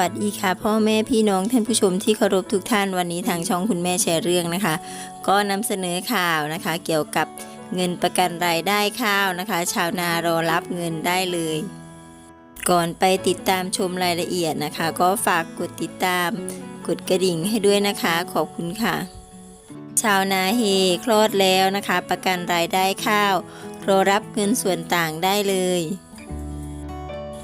วัสดีค่ะ พ่อแม่พี่น้องท่านผู้ชมที่เคารพทุกท่านวันนี้ทางช่องคุณแม่แชร์เรื่องนะคะ ก็นำเสนอข่าวนะคะ เกี่ยวกับเงินประกันรายได้ข้าวนะคะ ชาวนารอรับเงินได้เลย ก่อนไปติดตามชมรายละเอียดนะคะ ก็ฝากกดติดตาม กดกระดิ่งให้ด้วยนะคะ ขอบคุณค่ะ ชาวนาเฮคลอดแล้วนะคะ ประกันรายได้ข้าวรอรับเงินส่วนต่างได้เลย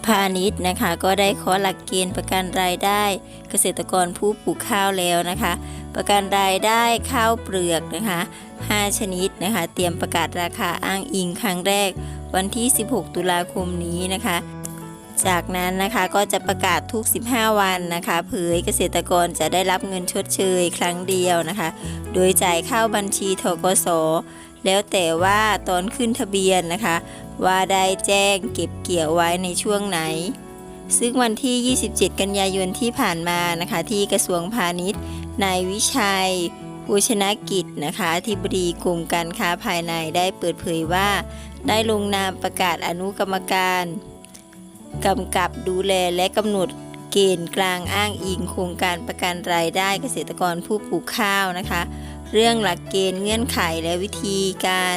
พาณิชย์นะคะ ก็ได้ขอหลักเกณฑ์ประกันรายได้เกษตรกรผู้ปลูกข้าวแล้วนะคะ ประกันรายได้ข้าวเปลือกนะคะ 5 ชนิดนะคะ เตรียมประกาศราคาอ้างอิงครั้งแรก วันที่ 16 ตุลาคมนี้นะคะ จากนั้นนะคะก็จะประกาศทุก 15 วันนะคะ เผยเกษตรกรจะได้รับเงินชดเชยครั้งเดียวนะคะ โดยจ่ายเข้าบัญชีทกส แล้วแต่ว่าตอนขึ้นทะเบียนนะคะ ว่าได้แจ้งเก็บเกี่ยวไว้ในช่วงไหน ซึ่งวันที่ 27 กันยายนที่ผ่านมานะคะ ที่กระทรวงพาณิชย์นายวิชัยภูชนกิจนะคะที่บดีกรมการค้าภายในได้เปิดเผยว่า ได้ลงนามประกาศอนุกรรมการกำกับดูแลและกำหนดเกณฑ์กลางอ้างอิงโครงการประกันรายได้เกษตรกรผู้ปลูกข้าวนะคะ เรื่องหลักเกณฑ์เงื่อนไขและวิธีการ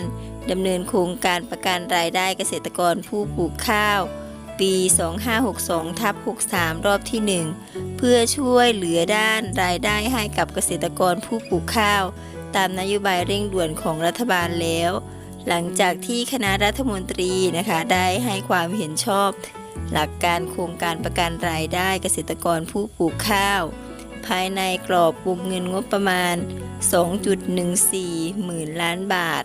ดำเนินโครงการประกันรายได้เกษตรกรผู้ปลูกข้าว ปี 2562ทับ63 รอบที่ 1 เพื่อช่วยเหลือด้านรายได้ให้กับเกษตรกรผู้ปลูกข้าว ตามนโยบายเร่งด่วนของรัฐบาลแล้ว หลังจากที่คณะรัฐมนตรีนะคะได้ให้ความเห็นชอบ หลักการโครงการประกันรายได้เกษตรกรผู้ปลูกข้าว ภายในกรอบวงเงินงบประมาณ 2.14 หมื่นล้านบาท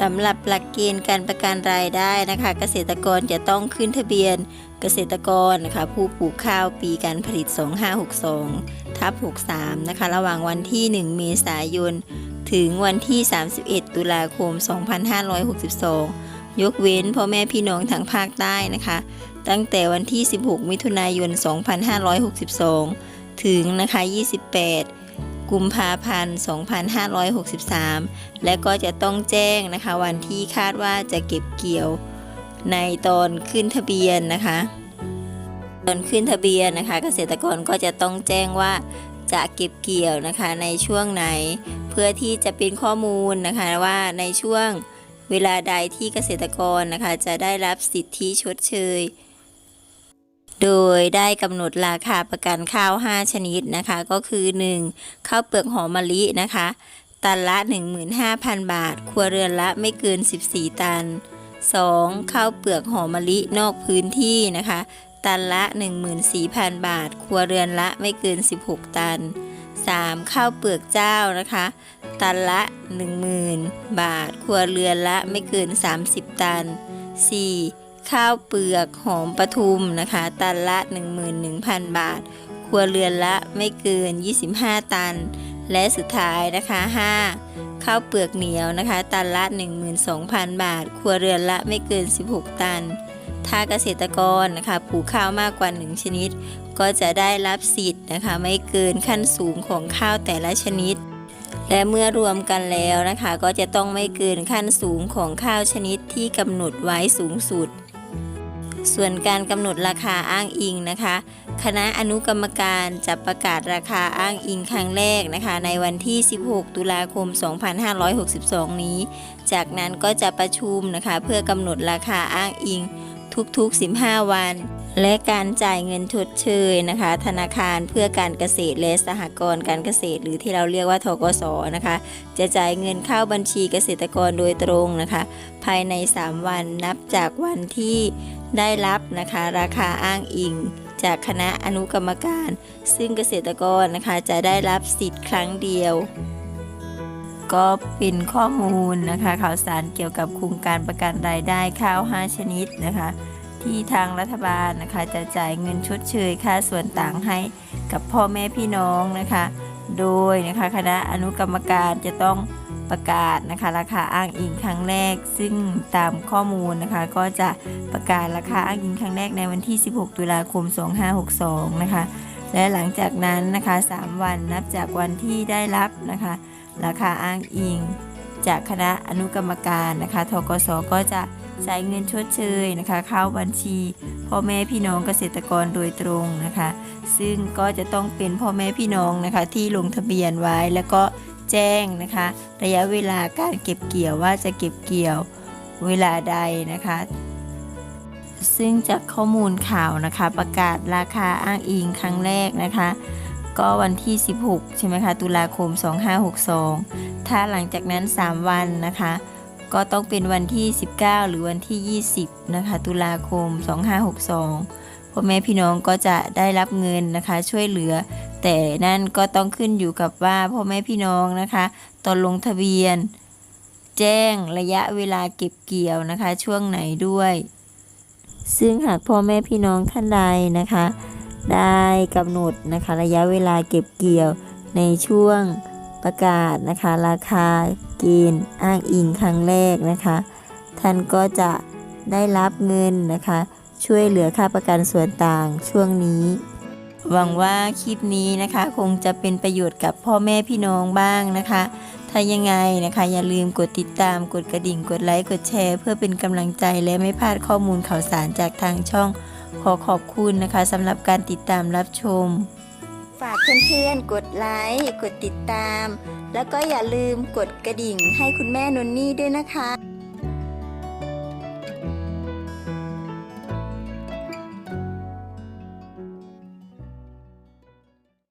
สำหรับหลักเกณฑ์การประกันรายได้นะคะ เกษตรกรจะต้องขึ้นทะเบียนเกษตรกรนะคะผู้ปลูกข้าวปีการผลิต 2562 ทับ 63 นะคะ ระหว่างวันที่ 1 เมษายน ถึงวันที่ 31 ตุลาคม 2562 ยกเว้นพ่อแม่พี่น้องทางภาคใต้นะคะ ตั้งแต่วันที่ 16 มิถุนายน 2562 ถึงนะคะ 28 กุมภาพันธ์ 2563 และก็จะต้องแจ้งนะคะ วันที่คาดว่าจะเก็บเกี่ยวในตอนขึ้นทะเบียนนะคะ ตอนขึ้นทะเบียนนะคะ เกษตรกรก็จะต้องแจ้งว่าจะเก็บเกี่ยวนะคะในช่วงไหน เพื่อที่จะเป็นข้อมูลนะคะว่าในช่วงเวลาใดที่เกษตรกรนะคะ จะได้รับสิทธิชดเชย โดยได้กำหนดราคาประกันข้าว 5 ชนิดนะคะ ก็คือ 1. ข้าวเปลือกหอมมะลินะคะ ตันละ 15,000 บาท ครัวเรือนละไม่เกิน 14 ตัน 2. ข้าวเปลือกหอมมะลินอกพื้นที่นะคะ ตันละ 14,000 บาท ครัวเรือนละไม่เกิน 16 ตัน 3. ข้าวเปลือกเจ้านะคะ ตันละ 10,000 บาท ครัวเรือนละไม่เกิน 30 ตัน 4. ข้าวเปลือกหอมปทุมนะคะ ตันละ 11,000 บาท ครัวเรือนละไม่เกิน 25 ตัน และสุดท้ายนะคะ 5. ข้าวเปลือกเหนียวนะคะ ตันละ 12,000 บาท ครัวเรือนละไม่เกิน 16 ตัน ถ้าเกษตรกรนะคะปลูกข้าวมากกว่า 1 ชนิด ก็จะได้รับสิทธิ์นะคะ ไม่เกินขั้นสูงของข้าวแต่ละชนิดและเมื่อรวมกันแล้วนะคะ ก็จะต้องไม่เกินขั้นสูงของข้าวชนิดที่กำหนดไว้สูงสุด ส่วนการกำหนดราคาอ้างอิงนะคะ คณะอนุกรรมการจะประกาศราคาอ้างอิงครั้งแรกนะคะ ในวันที่ 16 ตุลาคม 2562 นี้ จากนั้นก็จะประชุมนะคะ เพื่อกำหนดราคาอ้างอิงทุกๆ 15 วัน และการจ่ายเงินชดเชยนะคะ ธนาคารเพื่อการเกษตรและสหกรณ์การเกษตร หรือที่เราเรียกว่าทกสนะคะ จะจ่ายเงินเข้าบัญชีเกษตรกรโดยตรงนะคะ ภายใน 3 วันนับจากวันที่ ได้รับนะคะราคาอ้างอิง จากคณะอนุกรรมการ ซึ่งเกษตรกรนะคะจะได้รับสิทธิ์ครั้งเดียว ก็เป็นข้อมูลนะคะข่าวสารเกี่ยวกับโครงการประกันรายได้ข้าว 5 ชนิดนะคะที่ทางรัฐบาลนะคะจะจ่ายเงินชดเชยค่าส่วนต่างให้กับพ่อแม่พี่น้องนะคะ โดยนะคะคณะอนุกรรมการจะต้อง ประกาศนะคะราคาอ้างอิงครั้งแรก ซึ่งตามข้อมูลนะคะก็จะประกาศราคาอ้างอิงครั้งแรกในวันที่ 16 ตุลาคม 2562 นะคะ และหลังจากนั้นนะคะ 3 วันนับจากวันที่ได้รับนะคะ ราคาอ้างอิง จากคณะอนุกรรมการนะคะทกสก็จะจ่ายเงินชดเชยนะคะเข้าบัญชี พ่อแม่พี่น้องเกษตรกรโดยตรงนะคะ ซึ่งก็จะต้องเป็นพ่อแม่พี่น้องนะคะที่ลงทะเบียนไว้แล้วก็ แจ้งนะคะ ระยะเวลาการเก็บเกี่ยวว่าจะเก็บเกี่ยวเวลาใดนะคะ ซึ่งจากข้อมูลข่าวนะคะ ประกาศราคาอ้างอิงครั้งแรกนะคะ ก็วันที่ 16 ใช่ไหมคะ ตุลาคม 2562 ถ้าหลังจากนั้น 3 วันนะคะ ก็ต้องเป็นวันที่ 19 หรือวันที่ 20 นะคะ ตุลาคม 2562 พ่อแม่พี่น้องก็จะได้รับเงินนะคะ ช่วยเหลือ แต่นั่นก็ต้องขึ้นอยู่กับว่าพ่อแม่พี่น้องนะคะ ตอนลงทะเบียน แจ้งระยะเวลาเก็บเกี่ยวนะคะ ช่วงไหนด้วย ซึ่งหากพ่อแม่พี่น้องท่านใดนะคะ ได้กำหนดนะคะ ระยะเวลาเก็บเกี่ยวในช่วงประกาศนะคะ ราคาเกณฑ์อ้างอิงครั้งแรกนะคะ ท่านก็จะได้รับเงินนะคะ ช่วยเหลือค่าประกันส่วนต่างช่วงนี้ หวังว่าคลิปนี้นะคะ คงจะเป็นประโยชน์กับพ่อแม่พี่น้องบ้างนะคะ ถ้ายังไงนะคะ อย่าลืมกดติดตามกดกระดิ่งกดไลค์กดแชร์ เพื่อเป็นกำลังใจและไม่พลาดข้อมูลข่าวสารจากทางช่อง ขอขอบคุณนะคะสำหรับการติดตามรับชม ฝากเพื่อนๆ กดไลค์ กดติดตาม แล้วก็อย่าลืมกดกระดิ่งให้คุณแม่นนนี่ด้วยนะคะ